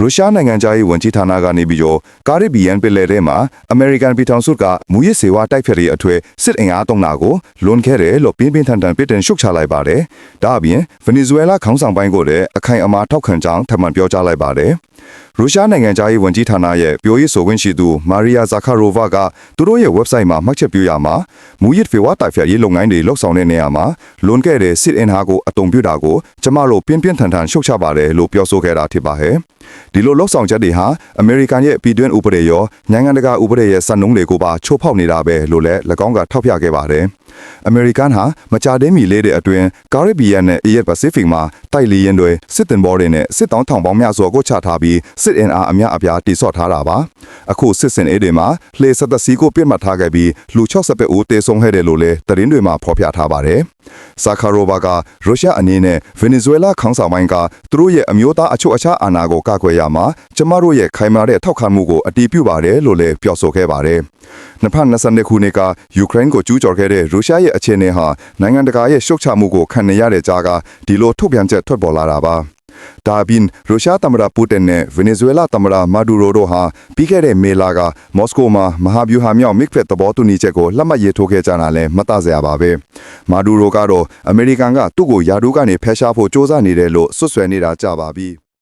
ရုရှားနိုင်ငံသားရေးဝန်ကြီးဌာနကနေပြီးတော့ကာရစ်ဘီယန်ပင်လယ်ထဲမှာအမေရိကန်ပြည်ထောင်စုကမူရစ်စေဝါတိုက်ဖျက်ရေးအထွေစစ်အင်အားတုံးတာကိုလွန်ခဲ့တယ်လို့ပြင်းပြင်းထန်ထန်ပြစ်တင်ရှုတ်ချလိုက်ပါတယ်။ဒါအပြင်ဗင်နီဇွဲလားခေါင်းဆောင်ပိုင်းကိုလည်းအခိုင်အမာထောက်ခံကြောင်းထပ်မံပြောကြားလိုက်ပါတယ်။ ရုရှားနိုင်ငံသားရေးဝန်ကြီးဌာနရဲ့ပြောရေးဆိုခွင့်ရှိသူမာရီယာဇာခါရိုဗာကသူတို့ရဲ့ website မှာမှတ်ချက်ပြုရမှာမူရစ်ဖေဝါတိုက်ဖျက်ရေးလုပ်ငန်းတွေလှုပ်ဆောင်တဲ့နေရာမှာလွန်ခဲ့တဲ့စစ်အင်အားကိုအတုံပြုတာကိုကျမတို့ပြင်းပြင်းထန်ထန်ရှုတ်ချပါတယ်လို့ပြောဆိုခဲ့တာဖြစ်ပါတယ်။ဒီလိုလှုပ်ဆောင်ချက်တွေဟာအမေရိကန်ရဲ့ပြည်တွင်းဥပဒေရောနိုင်ငံတကာဥပဒေရဲ့စံနှုန်းတွေကိုပါချိုးဖောက်နေတာပဲလို့လည်း၎င်းကထောက်ပြခဲ့ပါတယ်။အမေရိကန်ဟာမကြသေးမီလေးတဲ့အတွင်းကာရစ်ဘီယန်နဲ့အေးရပစိဖိတ်မှာတိုက်လီရင်တွေစစ်တင်ဘောတွေနဲ့စစ်တောင်းထောင်ပေါင်းများစွာကိုချထားပြီးစစ်အင်အားအများအပြားတိစော့ထားတာပါအခုစစ်စင်အေးတွေမှာလှေဆက်သက်စီကိုပြစ်မှတ်ထားခဲ့ပြီးလူ60ပဲဦးတေဆုံးခဲ့တယ်လို့လည်းသတင်းတွေမှာဖော်ပြထားပါတယ်ဆာခါရိုဘာကရုရှားအနေနဲ့ဗင်နီဇွဲလားခေါင်းဆောင်ပိုင်းကသူတို့ရဲ့အမျိုးသားအချုပ်အခြာအာဏာကိုကာကွယ်ရမှာကျမတို့ရဲ့ခိုင်မာတဲ့ထောက်ခံမှုကိုအတည်ပြုပါတယ်လို့လည်းပြောဆိုခဲ့ပါတယ်2022ခုနှစ်ကယူကရိန်းကိုကျူးကျော်ခဲ့တဲ့ရုရှားရဲ့အခြေအနေဟာနိုင်ငံတကာရဲ့ရှုတ်ချမှုကိုခံနေရတဲ့ကြားကဒီလိုထုတ်ပြန်ချက်ထွက်ပေါ်လာတာပါ ဒါအပြင်ရုရှားသမ္မတပူတင်နဲ့ဗင်နီဇွဲလားသမ္မတမာဒူရိုတို့ဟာပြီးခဲ့တဲ့မေလကမော်စကိုမှာမဟာဗျူဟာမြောက်မစ်ဖက်သဘောတူညီချက်ကိုလက်မှတ်ရေးထိုးခဲ့ကြတာလည်းမတ်တစရာပါပဲမာဒူရိုကတော့အမေရိကန်ကသူ့ကိုယာဒူးကနေဖယ်ရှားဖို့စ조사နေတယ်လို့ဆွဆွဲနေတာကြပါပြီ